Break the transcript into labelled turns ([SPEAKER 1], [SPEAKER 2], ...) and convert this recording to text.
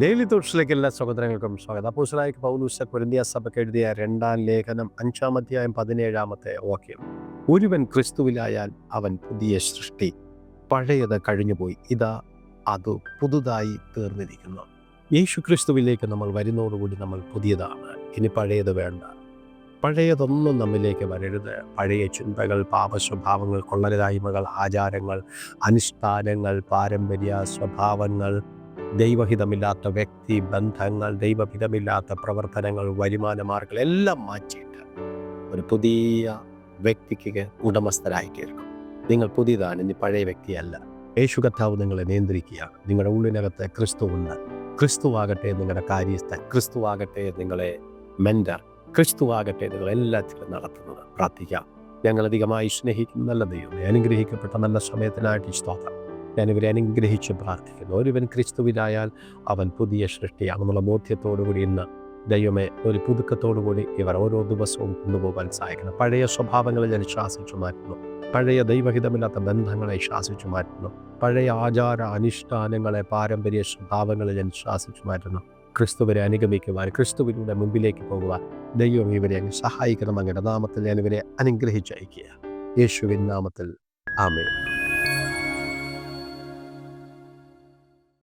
[SPEAKER 1] Daily തോട്ട്സിലേക്ക് എല്ലാ സഹോദരങ്ങൾക്കും സ്വാഗതം. അപ്പോസലായ പൗലൂസ കൊരിന്തിയ സഭയ്ക്ക് എഴുതിയ രണ്ടാം ലേഖനം അഞ്ചാം അധ്യായം പതിനേഴാമത്തെ വാക്യം. ഒരുവൻ ക്രിസ്തുവിലായാൽ അവൻ പുതിയ സൃഷ്ടി. പഴയത് കഴിഞ്ഞുപോയി. ഇതാ അത് പുതുതായി തീർന്നിരിക്കുന്നു. യേശു ക്രിസ്തുവിലേക്ക് നമ്മൾ വരുന്നതോടുകൂടി നമ്മൾ പുതിയതാണ്. ഇനി പഴയത് വേണ്ട. പഴയതൊന്നും നമ്മിലേക്ക് വരരുത്. പഴയ ചിന്തകൾ പാപ സ്വഭാവങ്ങൾ കൊള്ളരുതായ്മകൾ ആചാരങ്ങൾ അനുഷ്ഠാനങ്ങൾ പാരമ്പര്യ സ്വഭാവങ്ങൾ ദൈവഹിതമില്ലാത്ത വ്യക്തി ബന്ധങ്ങൾ ദൈവഹിതമില്ലാത്ത പ്രവർത്തനങ്ങൾ വരുമാന മാർഗങ്ങൾ എല്ലാം മാറ്റിയിട്ട് ഒരു പുതിയ വ്യക്തിക്ക് ഉടമസ്ഥരായി തീർക്കും നിങ്ങൾ പുതിയതാണ് ഇനി പഴയ വ്യക്തിയല്ല. യേശു കർത്താവ് നിങ്ങളെ നിയന്ത്രിക്കുകയാണ്. നിങ്ങളുടെ ഉള്ളിനകത്ത് ക്രിസ്തു ഉണ്ട്. ക്രിസ്തുവാകട്ടെ നിങ്ങളുടെ കാര്യസ്ഥൻ ക്രിസ്തുവാകട്ടെ നിങ്ങളെ മെന്റർ ക്രിസ്തുവാകട്ടെ നിങ്ങൾ എല്ലാത്തിലും നടത്തുന്നത്. പ്രാർത്ഥിക്കാം. ഞങ്ങളധികമായി സ്നേഹിക്കുന്ന നല്ല ദൈവമേ അനുഗ്രഹിക്കപ്പെട്ട നല്ല സമയത്തിനായിട്ട് സ്തോത്രം. ഞാൻ ഇവരെ അനുഗ്രഹിച്ച് പ്രാർത്ഥിക്കുന്നു ഒരുവൻ ക്രിസ്തുവിലായാൽ അവൻ പുതിയ സൃഷ്ടിയാണെന്നുള്ള ബോധ്യത്തോടുകൂടി ഇന്ന് ദൈവമേ ഒരു പുതുക്കത്തോടുകൂടി ഇവർ ഓരോ ദിവസവും കൊണ്ടുപോകാൻ സഹായിക്കണം പഴയ സ്വഭാവങ്ങളെ ഞാൻ ശ്വാസിച്ചു മാറ്റുന്നു. പഴയ ദൈവഹിതമില്ലാത്ത ബന്ധങ്ങളെ ശ്വാസിച്ചു മാറ്റുന്നു. പഴയ ആചാര അനുഷ്ഠാനങ്ങളെ പാരമ്പര്യ സ്വഭാവങ്ങളെ ഞാൻ ശ്വാസിച്ചു മാറ്റുന്നു. ക്രിസ്തുവിനെ അനുഗമിക്കുവാൻ ക്രിസ്തുവിലൂടെ മുമ്പിലേക്ക് പോകുവാൻ ദൈവം ഇവരെ അങ്ങ് സഹായിക്കണം. അങ്ങയുടെ നാമത്തിൽ ഞാൻ ഇവരെ അനുഗ്രഹിച്ചയക്കുക. യേശുവിൻ നാമത്തിൽ. ആമേ